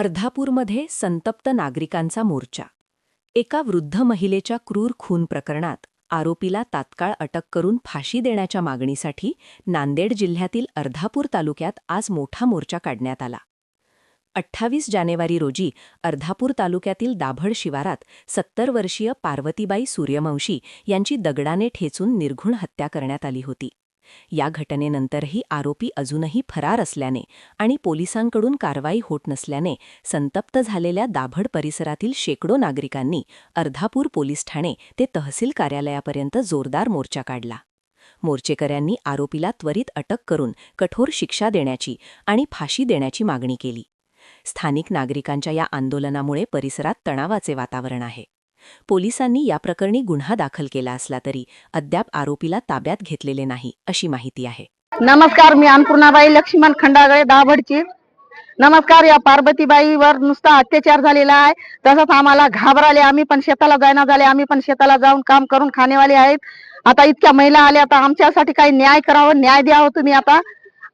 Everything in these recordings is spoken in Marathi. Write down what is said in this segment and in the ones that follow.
अर्धापूरमध्ये संतप्त नागरिकांचा मोर्चा. एका वृद्ध महिलेच्या क्रूर खून प्रकरणात आरोपीला तात्काळ अटक करून फाशी देण्याच्या मागणीसाठी नांदेड जिल्ह्यातील अर्धापूर तालुक्यात आज मोठा मोर्चा काढण्यात आला. अठ्ठावीस जानेवारी रोजी अर्धापूर तालुक्यातील दाभड शिवारात सत्तर वर्षीय पार्वतीबाई सूर्यवंशी यांची दगडाने ठेचून निर्घुण हत्या करण्यात आली होती. या घटनेनंतरही आरोपी अजूनही फरार असल्याने आणि पोलिसांकडून कारवाई होत नसल्याने संतप्त झालेल्या दाभड परिसरातील शेकडो नागरिकांनी अर्धापूर पोलीस ठाणे ते तहसील कार्यालयापर्यंत जोरदार मोर्चा काढला. मोर्चेकऱ्यांनी आरोपीला त्वरित अटक करून कठोर शिक्षा देण्याची आणि फाशी देण्याची मागणी केली. स्थानिक नागरिकांच्या या आंदोलनामुळे परिसरात तणावाचे वातावरण आहे. पोलिसांनी या प्रकरणी गुन्हा दाखल केला असला तरी अद्याप आरोपीला ताब्यात घेतलेले नाही अशी माहिती आहे. नमस्कार मी अन्नपूर्णाबाई लक्ष्मण खंडागळे दाभडची. नमस्कार या पार्वतीबाईवर नुसता अत्याचार झालेला आहे. तसंच आम्हाला घाबराले आम्ही पण शेताला जायना झाले. आम्ही पण शेताला जाऊन काम करून खाणेवाले आहेत. आता इतक्या महिला आल्या आता आमच्यासाठी काही न्याय करावं न्याय द्यावं तुम्ही आता.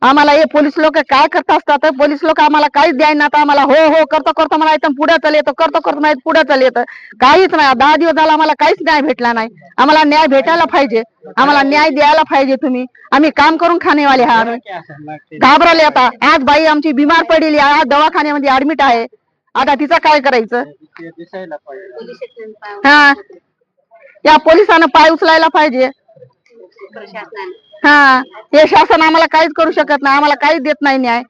आम्हाला हे पोलीस लोक काय करत असतात? पोलीस लोक आम्हाला काहीच द्याय ना आता आम्हाला हो हो करतो करतो म्हणा येतं पुढे चल येतं करतो करतो म्हणा पुढे चल येतं. काहीच नाही. दहा दिवस झाला आम्हाला काहीच न्याय भेटला नाही. आम्हाला न्याय भेटायला पाहिजे. आम्हाला न्याय द्यायला पाहिजे तुम्ही. आम्ही काम करून खाणेवाले हा आम्ही घाबरले आता. आज बाई आमची बिमार पडलेली आहे आज दवाखान्यामध्ये ऍडमिट आहे. आता तिचं काय करायचं? हा. या पोलिसांना पाय उचलायला पाहिजे. हा हे शासन आम्हाला काहीच करू शकत नाही आम्हाला काहीच देत नाही न्याय.